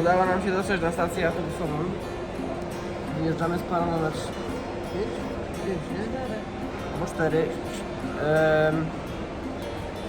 Udało nam się dotrzeć na stację autobusową. Wyjeżdżamy z parą numer 5? 5, nie? Albo 4. Ehm,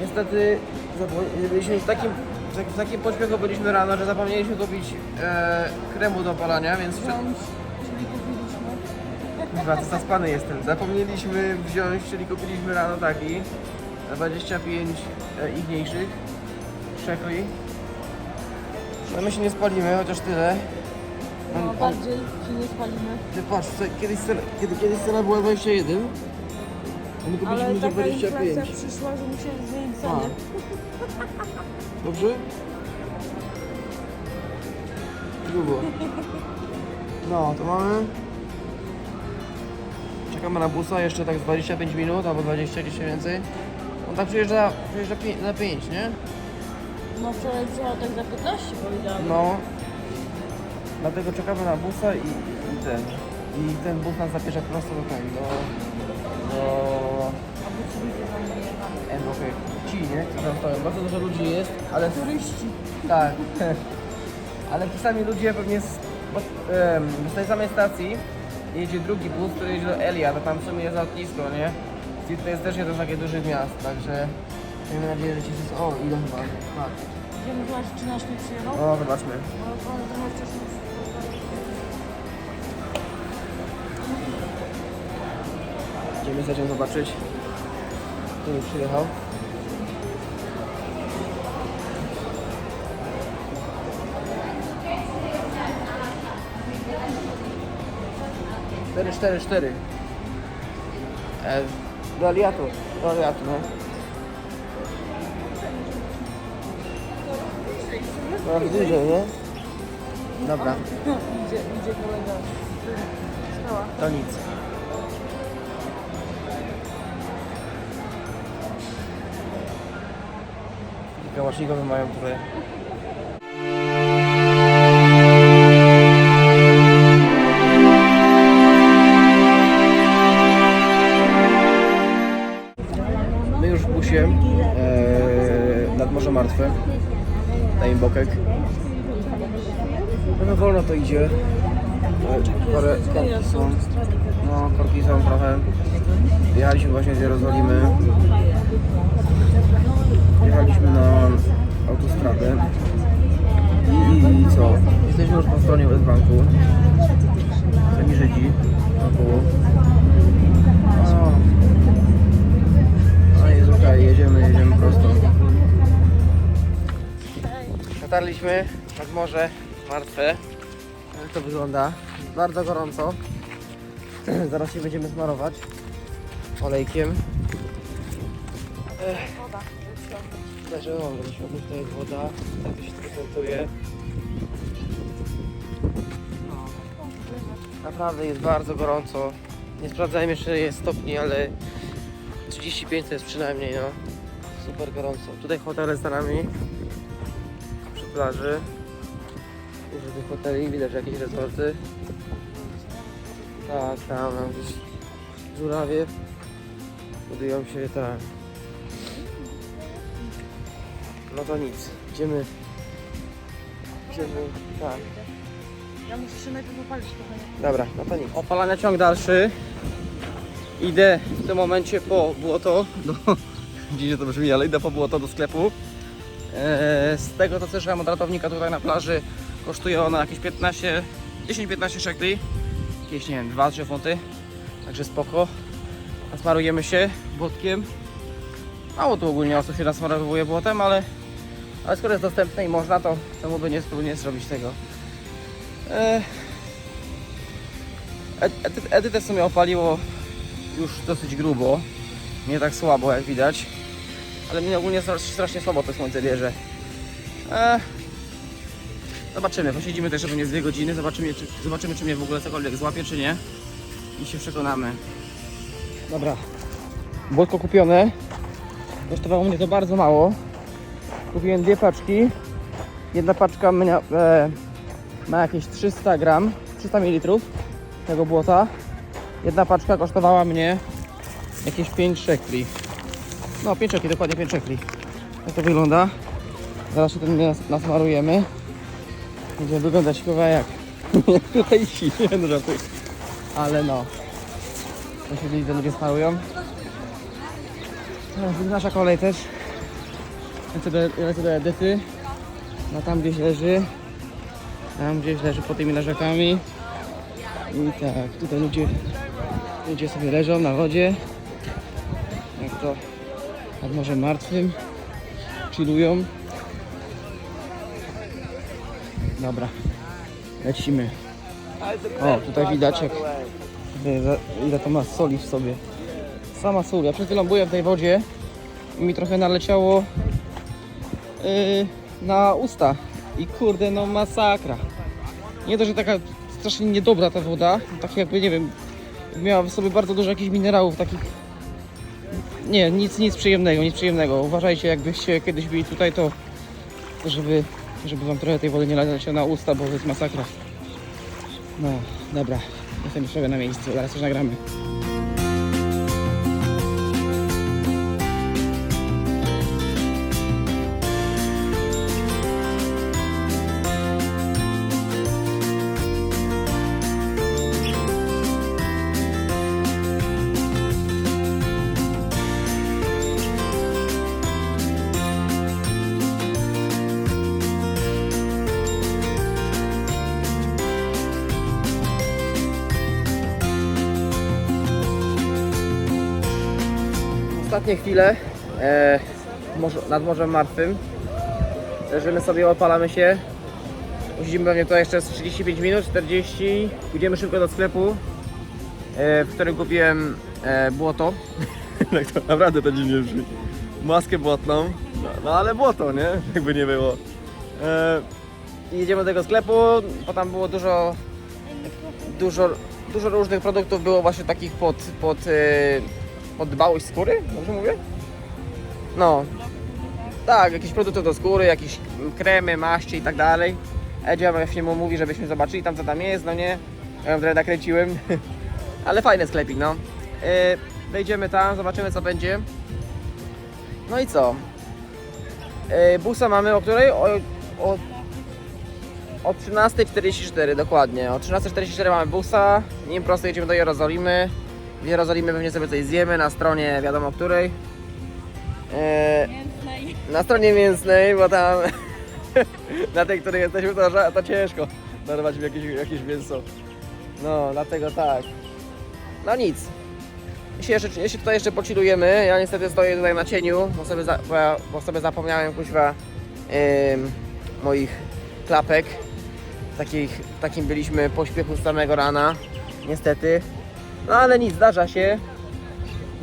niestety byliśmy w takim, w takim- pośpiechu byliśmy rano, że zapomnieliśmy kupić e, kremu do opalania, więc przed, Wziąć, czyli kupiliśmy. Chyba to zaspany jestem. Zapomnieliśmy wziąć, czyli kupiliśmy rano taki. Na 25 e, ichniejszych. Szekli. No my się nie spalimy, chociaż tyle. No, On- on- bardziej się nie spalimy. Ty patrz, co, kiedyś, cena, kiedy, kiedyś cena była 21. a My kupiliśmy Ale za taka inflacja 25. przyszła, że musieli zmienić A. cenę. Dobrze? Grubo. No, to mamy. Czekamy na busa jeszcze tak z 25 minut albo 20 gdzieś więcej. On tak przyjeżdża, przyjeżdża pi- na 5, nie? No wczoraj przyjechał tak za 15 powiedziałam. No. Dlatego czekamy na busa i, i ten. I ten bus nas zabierze prosto do ten, do... do... Albo ci ludzie za mnie jechali. MOK. Ci, nie? Co tam stoją. Bardzo dużo ludzi jest, ale... Turyści. Tak. Ale czasami ludzie pewnie z, em, z tej samej stacji jedzie drugi bus, który jedzie do Elia, to tam w sumie jest lotnisko, nie? I to jest też jedno z takich dużych miast, także miejmy nadzieję, że ci wszyscy... O, idą chyba. Patrz. Zobaczyć, czy nasz nie przyjechał. O, zobaczmy. Bo on trochę wcześniej Idziemy z Edziem zobaczyć. Kto już przyjechał. Cztery, cztery, cztery. E, do Aliatu. Do Aliatu, no. No, bliżej, nie? Dobra, idzie, idzie kolega. Skała. to nic. Kałasznikowy mają tutaj. E, Parę korki są. No, korki są trochę. Jechaliśmy właśnie z Jerozolimy. Jechaliśmy na autostradę. I, i co? Jesteśmy już po stronie Westbanku. Sami Żydzi. Około. O. No jest okej, jedziemy, jedziemy prosto. Dotarliśmy nad morze martwe. To wygląda? Bardzo gorąco. Zaraz się będziemy smarować olejkiem. Woda. No, do środku to jest woda, tak się prezentuje. Naprawdę jest bardzo gorąco. Nie sprawdzałem jeszcze jest stopni, ale 35 to jest przynajmniej, no. Super gorąco. Tutaj hotel za nami. Przy plaży. Dużo tych hoteli, widać jakieś resorty. Tak, tam, gdzieś żurawie budują się tak. No to nic, idziemy. Idziemy, tak. Ja muszę się najpierw opalić kochanie. Dobra, no to nic. Opalania ciąg dalszy. Idę w tym momencie po błoto. Do... Dziwnie to brzmi, ale idę po błoto do sklepu. Eee, z tego co słyszałem od ratownika tutaj na plaży, kosztuje ona jakieś 15, 10-15 szekli. Jakieś nie wiem, 2-3 funty. Także spoko. Nasmarujemy się błotkiem. Mało tu ogólnie osób się nasmarowuje błotem, ale, ale skoro jest dostępne i można, to czemu by nie, nie zrobić tego. Ed- Edy- Edytę w sumie opaliło już dosyć grubo. Nie tak słabo jak widać. Ale mnie ogólnie stra- strasznie słabo to słońce bierze. Eee, zobaczymy, posiedzimy też pewnie dwie godziny, zobaczymy czy, zobaczymy czy mnie w ogóle cokolwiek złapie czy nie. I się przekonamy. Dobra. Błotko kupione. Kosztowało mnie to bardzo mało. Kupiłem dwie paczki. Jedna paczka mnia, e, ma jakieś 300 gram, 300 ml tego błota. Jedna paczka kosztowała mnie jakieś 5 szekli. No 5 szekli, dokładnie 5 szekli. Jak to wygląda? Zaraz się tym nas, nasmarujemy. Będzie wyglądać chyba jak lejsi, no. Ale no. To się gdzieś ludzie sparują. No, Nasza kolej też. Lecę do, lecę do Edyty. No tam gdzieś leży. Tam gdzieś leży pod tymi leżakami. I tak, tutaj ludzie, ludzie sobie leżą na wodzie. Jak to nad Morzem Martwym. Chillują. Dobra, lecimy. O, tutaj widać jak, ile- to ma soli w sobie. Sama sól. Ja przed byłem w tej wodzie i mi trochę naleciało yy, na usta. I kurde, no masakra. Nie to, że taka strasznie niedobra ta woda, tak jakby, nie wiem, miała w sobie bardzo dużo jakichś minerałów takich. Nie, nic, nic przyjemnego, nic przyjemnego. Uważajcie, jakbyście kiedyś byli tutaj, to żeby, żeby wam trochę tej wody nie leciało na usta, bo to jest masakra. No, dobra, jestem już sobie na miejscu, zaraz coś nagramy. Ostatnie chwile e, nad Morzem Martwym. Leżymy sobie, opalamy się. Siedzimy pewnie to jeszcze z 35 minut, 40. Pójdziemy szybko do sklepu, e, w którym kupiłem e, błoto. tak to naprawdę to dziwnie brzmi. Maskę błotną, no, no ale błoto, nie? Jakby nie było. E, jedziemy do tego sklepu, bo tam było dużo, dużo, dużo różnych produktów było właśnie takich pod, pod, e, pod dbałość skóry, dobrze mówię? No, tak, jakieś produkty do skóry, jakieś kremy, maści i tak dalej. Edzia właśnie mu mówi, żebyśmy zobaczyli tam co tam jest, no nie? Ja ją nakręciłem, ale fajny sklepik, no. Yy, wejdziemy tam, zobaczymy co będzie. No i co? Yy, busa mamy o której? O, o, o 13.44 dokładnie. O 13.44 mamy busa. Nim prosto jedziemy do Jerozolimy. W Jerozolimie pewnie sobie coś zjemy na stronie wiadomo której. Mięsnej. na stronie mięsnej, bo tam na tej, której jesteśmy, to, ża- to ciężko narwać jakieś, jakieś mięso. No, dlatego tak. No nic. Jeśli, jeszcze, jeśli tutaj jeszcze pocilujemy, ja niestety stoję tutaj na cieniu, bo sobie, za, bo, ja, bo sobie zapomniałem kuźwa ym, moich klapek. Takich, takim byliśmy pośpiechu z samego rana, niestety. No ale nic, zdarza się.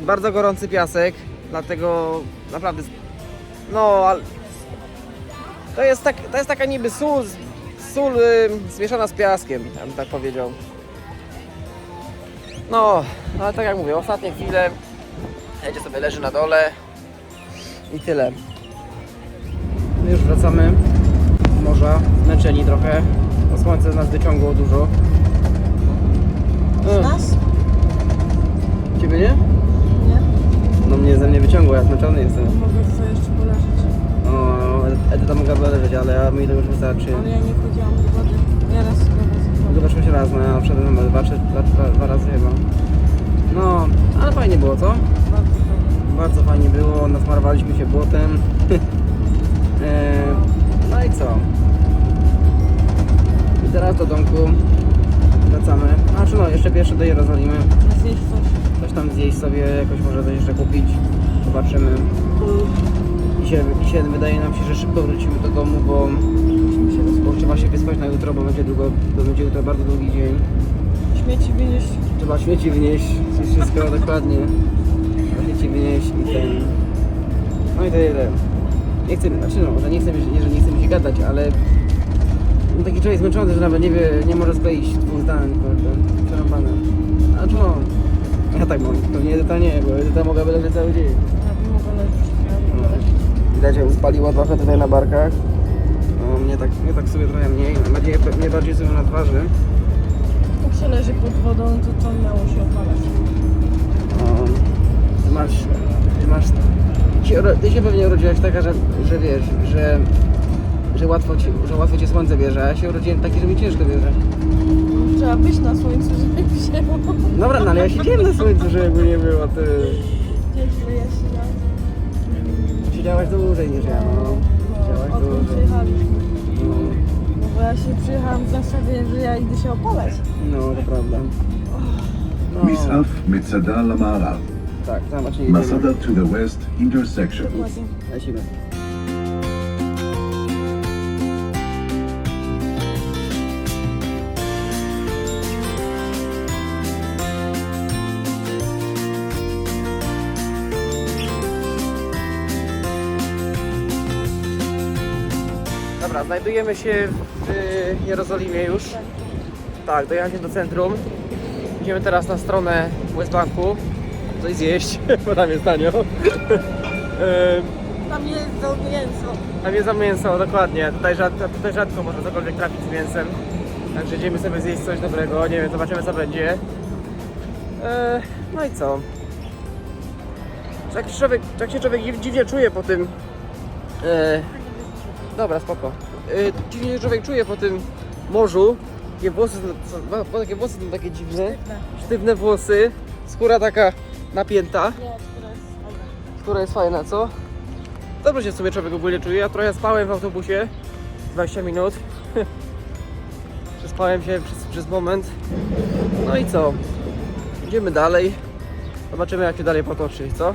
Bardzo gorący piasek, dlatego naprawdę no, ale to jest, tak, to jest taka niby sól, sól zmieszana z piaskiem, ja bym tak powiedział. No, ale tak jak mówię, ostatnie chwile, jedzie sobie leży na dole i tyle. My już wracamy z morza, zmęczeni trochę, bo słońce nas wyciągło dużo. E, Nas? Mi to już wystarczy. Ale ja nie chodziłam do wody. Ja raz chyba raz. Raz, no ja wszedłem chyba dwa, trzy, dwa, dwa, dwa razy chyba. No, ale fajnie było, co? Bardzo fajnie. Bardzo fajnie było, nasmarowaliśmy się błotem. e, no i co? I teraz do domku wracamy. A czy no, jeszcze pierwsze do Jerozolimy. Zjeść coś. Coś tam zjeść sobie, jakoś może coś jeszcze kupić. Zobaczymy. Dzisiaj, dzisiaj wydaje nam się, że szybko wrócimy do domu, bo, bo trzeba się wyspać na jutro, bo będzie, długo, bo będzie jutro bardzo długi dzień. Śmieci wynieść. Trzeba śmieci wynieść, wszystko dokładnie. Śmieci wynieść i ten. No i tyle. Nie chcę, znaczy no, że nie chcę, mi- nie, że nie chcę mi się gadać, ale no taki człowiek zmęczony, że nawet nie wie, nie może skleić dwóch zdań, kurde, przerąbane. A czy no, ja tak mam, pewnie Edyta nie, bo Edyta mogłaby leżeć cały dzień. Widać, jak spaliło trochę tutaj na barkach. No, mnie tak, mnie tak sobie trochę mniej, bardziej, mnie bardziej sobie na twarzy. Jak się leży pod wodą, to to miało się opalać. O, ty masz, ty masz, ty się, uro- ty się pewnie urodziłaś taka, że, że wiesz, że że łatwo, ci, że łatwo cię słońce bierze, a ja się urodziłem taki, że mi ciężko bierze. Trzeba być na słońcu, żeby wzięło. Dobra, no ale ja siedziałem na słońcu, żeby nie było, ty. Siedziałaś dłużej niż ja, no. Siedziałaś Odkąd dłużej. przyjechaliśmy. No, No bo ja się przyjechałam z nastawieniem, że ja idę się opalać. no to prawda. No, Misaf Mitsada Lamara. tak, zobacz, nie jedziemy. Masada to the west intersection. Lecimy. Znajdujemy się w y, Jerozolimie już. Tak, dojechaliśmy do centrum. Idziemy teraz na stronę Westbanku. Coś zjeść, bo tam jest tanio. Tam jest to mięso. tam jest za mięso, dokładnie. Tutaj rzadko, tutaj rzadko można cokolwiek trafić z mięsem. Także idziemy sobie zjeść coś dobrego. Nie wiem, zobaczymy co będzie. E, no i co? Tak się człowiek, tak się człowiek dziw- dziwnie czuje po tym. E, dobra, spoko. E, dziwnie człowiek czuje po tym morzu. Takie włosy, są- są- bo takie włosy są takie dziwne. Sztywne. Sztywne włosy. Skóra taka napięta. Nie, która jest fajna. która jest fajna, co? Dobrze się sobie człowiek ogólnie czuje. Ja trochę spałem w autobusie 20 minut. Przespałem się przez, przez moment. No i co? Idziemy dalej. Zobaczymy jak się dalej potoczy, co?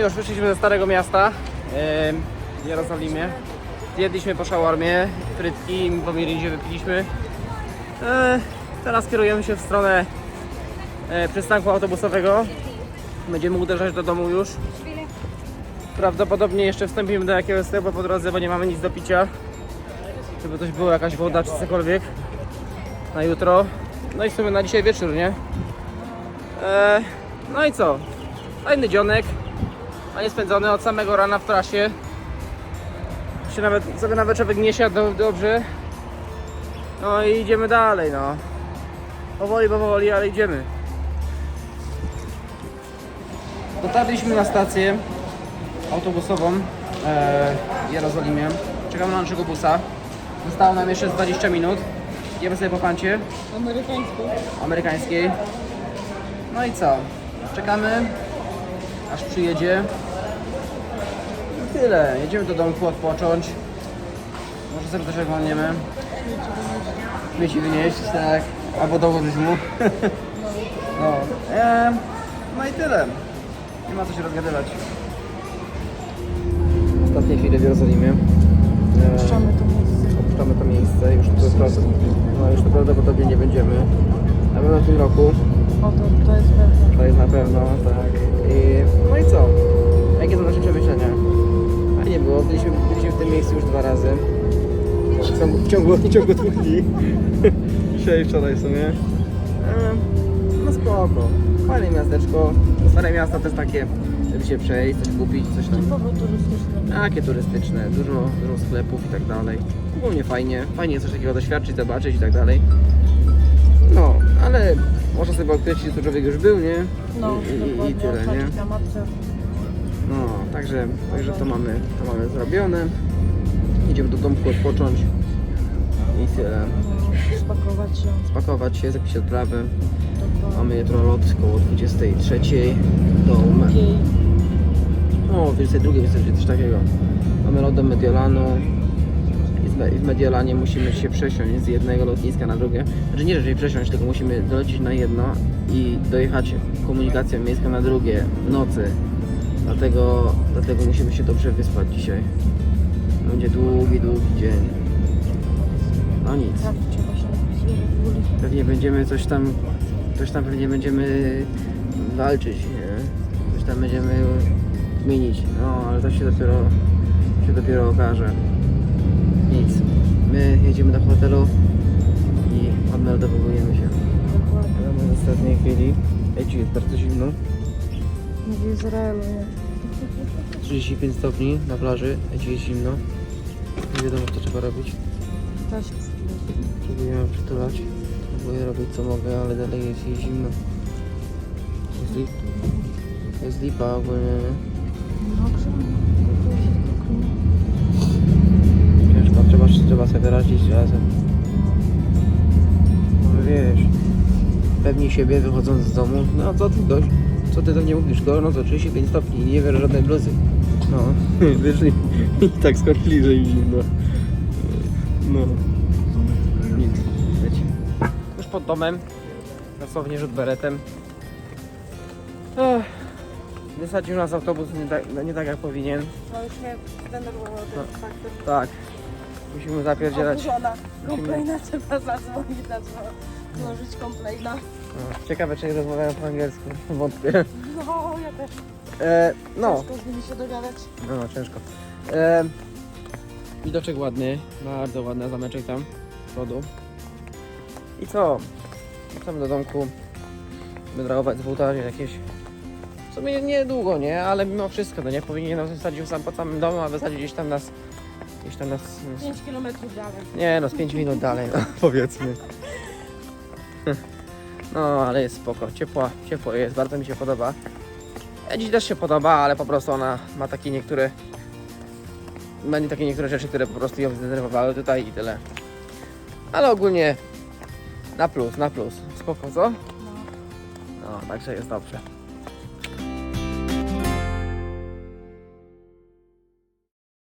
Już wyszliśmy ze Starego Miasta w Jerozolimie. Zjedliśmy po szawarmie, frytki, po mirindzie wypiliśmy. E, teraz kierujemy się w stronę e, przystanku autobusowego. Będziemy uderzać do domu już. Prawdopodobnie jeszcze wstąpimy do jakiegoś sklepu po drodze, bo nie mamy nic do picia. Żeby coś było, jakaś woda czy cokolwiek na jutro. No i w sumie na dzisiaj wieczór, nie? E, no i co? Fajny dzionek. Fajnie spędzony od samego rana w trasie. Się nawet, sobie nawet człowiek nie siadł do- dobrze. No i idziemy dalej, no. Powoli, powoli, ale idziemy. Dotarliśmy na stację autobusową e, w Jerozolimie. Czekamy na naszego busa. Zostało nam jeszcze z 20 minut. Idziemy sobie po pancie Amerykańską. amerykańskiej. No i co? Czekamy, aż przyjedzie. I tyle. Jedziemy do domku odpocząć. Może sobie coś oglądniemy. Śmieci wynieść, tak. Albo dołożyć mu. No. E, no i tyle. Nie ma co się rozgadywać. Ostatnie chwile w Jerozolimie. E, Puszczamy to miejsce. opuszczamy to miejsce. Już tu, prawda- no, już tu prawdopodobnie nie będziemy. Na pewno w tym roku. O, to, to jest pewne. To jest na pewno, tak. I, no i co? Jakie są nasze przemyślenia? Fajnie było, byliśmy, byliśmy w tym miejscu już dwa razy. W ciągu, w ciągu, w ciągu dwóch dni. Dzisiaj i wczoraj w sumie. E, No spoko. Fajne miasteczko. Stare miasta to jest takie, żeby się przejść, coś kupić, coś tam. Typowo turystyczne. Takie turystyczne, dużo, dużo sklepów i tak dalej. Ogólnie fajnie, fajnie jest coś takiego doświadczyć, zobaczyć i tak dalej. No, ale można sobie że tu człowiek już był, nie? No, I, i, i tyle, nie? No, także, także to mamy, to mamy zrobione. Idziemy do domku odpocząć. I tyle. Spakować się. Spakować się, zapisać odprawy. Mamy jutro lot koło 23 do... Jej. No, 22, 23, coś takiego. Mamy lot do Mediolanu. W Mediolanie musimy się przesiąść z jednego lotniska na drugie. Znaczy nie, że się przesiąść, tylko musimy dolecieć na jedno i dojechać komunikacją miejską na drugie w nocy. Dlatego, dlatego musimy się dobrze wyspać dzisiaj. Będzie długi, długi dzień. No nic. Tak, Pewnie będziemy coś tam, coś tam pewnie będziemy walczyć, nie? Coś tam będziemy zmienić. No, ale to się dopiero, się dopiero okaże. Nic. My jedziemy do hotelu i odmeldowujemy się. Dokładnie. Mamy w ostatniej chwili. Ej, ci jest bardzo zimno. W Izraelu, nie? 35 stopni na plaży, ej, ci jest zimno. Nie wiadomo co trzeba robić. Ją przytulać. Próbuję robić co mogę, ale dalej jest jej zimno. Jest, li... jest lipa ogólnie. nie? Trzeba, sobie radzić razem. No wiesz, pewnie siebie wychodząc z domu, no co ty dość, co ty to nie mówisz, no to 35 stopni i nie wiesz żadnej bluzy. No, wyszli i tak skończyli, że im zimno. No, nic. Już pod domem, dosłownie rzut beretem. Ech, Wysadził nas autobus nie tak, no nie tak jak powinien. No już mnie zdenerwował No. ten faktem. Tak. Musimy zapierdzielać. Oburzona. Komplejna trzeba zadzwonić, zadzwonić. Złożyć komplejna. No, ciekawe, czy nie rozmawiają po angielsku. Wątpię. No, ja też. E, no, Ciężko z nimi się dogadać. no, ciężko. E, widoczek ładny, bardzo ładny zameczek tam z przodu. I co? Wracamy do domku. Wydrałować z buta jakieś. W sumie niedługo, nie? Ale mimo wszystko, no nie powinien nas wysadził sam po całym domu, a wysadził gdzieś tam nas. Gdzieś tam nas. 5 km dalej. Nie no, z 5 minut dalej, no, powiedzmy. No, ale jest spoko, ciepła, ciepło jest, bardzo mi się podoba. Edzi też się podoba, ale po prostu ona ma takie niektóre... Ma takie niektóre rzeczy, które po prostu ją zdenerwowały tutaj i tyle. Ale ogólnie na plus, na plus. Spoko, co? No. No, także jest dobrze.